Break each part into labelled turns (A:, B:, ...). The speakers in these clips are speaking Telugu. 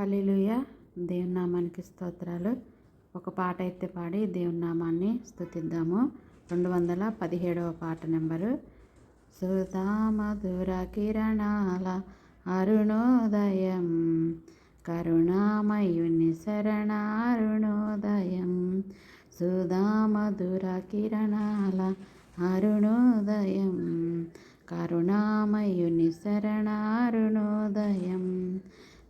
A: హలిలుయ దేవుని నామానికి స్తోత్రాలు. ఒక పాట అయితే పాడి దేవుని నామాన్ని స్థుతిద్దాము రెండు వందల పదిహేడవ పాట నెంబరు. సుధామధుర కిరణాల అరుణోదయం కరుణామయుని శరణ అరుణోదయం సుధామధుర కిరణాల అరుణోదయం కరుణామయుని శరణ అరుణోదయం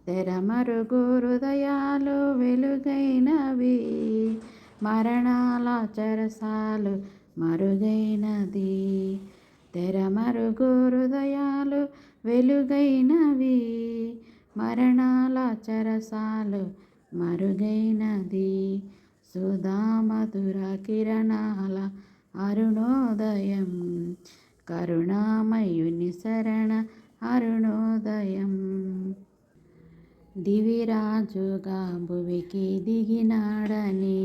A: తెరమరుగు హృదయాలు వెలుగైనవి మరణాల చరసాలు మరుగైనది. తెరమరుగు హృదయాలు వెలుగైనవి మరణాల చరసాలు మరుగైనది. సుధామధుర కిరణాల అరుణోదయం కరుణామయుని శరణ అరుణోదయం. దివిరాజుగా భువికి దిగినాడని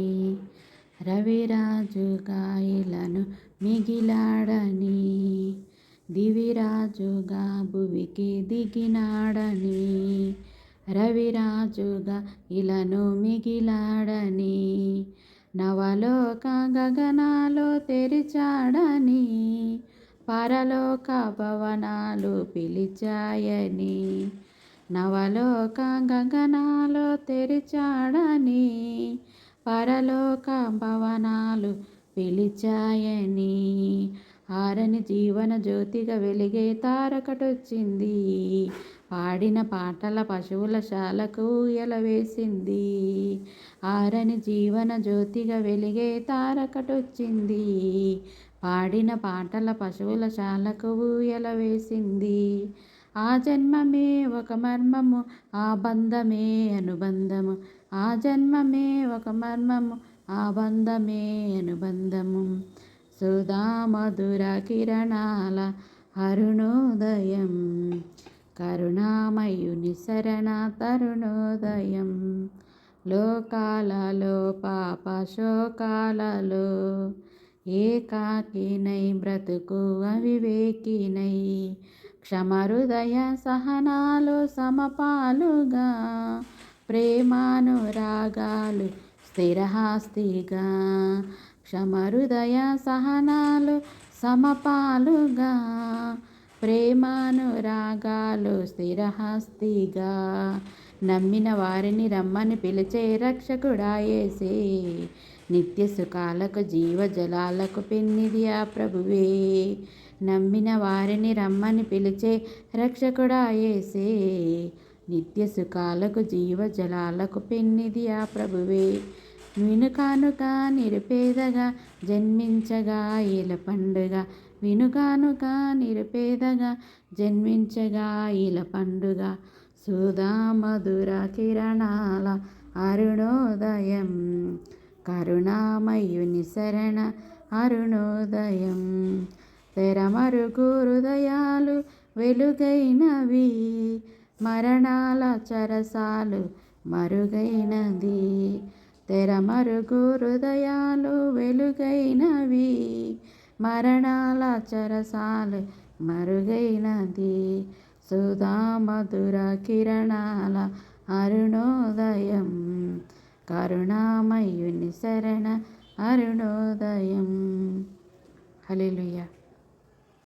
A: రవిరాజుగా ఇలను మిగిలాడని దివిరాజుగా భువికి దిగినాడని రవిరాజుగా ఇలను మిగిలాడని నవలోక గగనాలు తెరిచాడని పరలోక భవనాలు పిలిచాయని నవలోక గగనాలు తెరిచాడని పరలోక భవనాలు పిలిచాయని ఆరని జీవన జ్యోతిగా వెలిగే తారకటొచ్చింది. పాడిన పాటల పశువుల శాలకు ఎలవేసింది. ఆరని జీవన జ్యోతిగా వెలిగే తారకటొచ్చింది. పాడిన పాటల పశువుల శాలకు ఎలవేసింది. ఆ జన్మమే ఒక మర్మము ఆ బంధమే అనుబంధము. ఆ జన్మమే ఒక మర్మము ఆ బంధమే అనుబంధము. సుధా మధుర కిరణాల అరుణోదయం కరుణామయుని శరణ తరుణోదయం. లోకాలలో పాప శోకాలలో ఏకాకినై బ్రతుకు అవివేకినై. క్షమహృదయ సహనాలు సమపాలుగా ప్రేమానురాగాలు స్థిరహాస్తిగా క్షమహృదయ సహనాలు సమపాలుగా ప్రేమానురాగాలు స్థిరహస్తిగా నమ్మిన వారిని రమ్మని పిలిచే రక్షకుడాయేసే నిత్య సుఖాలకు జీవజలాలకు పెన్నిది ఆ ప్రభువే. నమ్మిన వారిని రమ్మని పిలిచే రక్షకుడాయేసే నిత్య సుఖాలకు జీవజలాలకు పెన్నిది ఆ ప్రభువే. వినుకానుక నిరుపేదగా జన్మించగా ఈల పండుగ వినుకానుక నిరుపేదగా జన్మించగా ఈల పండుగ సుధామధుర కిరణాల అరుణోదయం. కరుణామయుని శరణ అరుణోదయం. తెరమరుగు హృదయాలు వెలుగైనవి. మరణాల చరసాలు మరుగైనది. తెరమరుగు హృదయాలు వెలుగైనవి. మరణాల చరసాలు మరుగైనది. సుధా మధుర కిరణాల అరుణోదయం కరుణామయుని శరణ అరుణోదయం హలిలుయ్య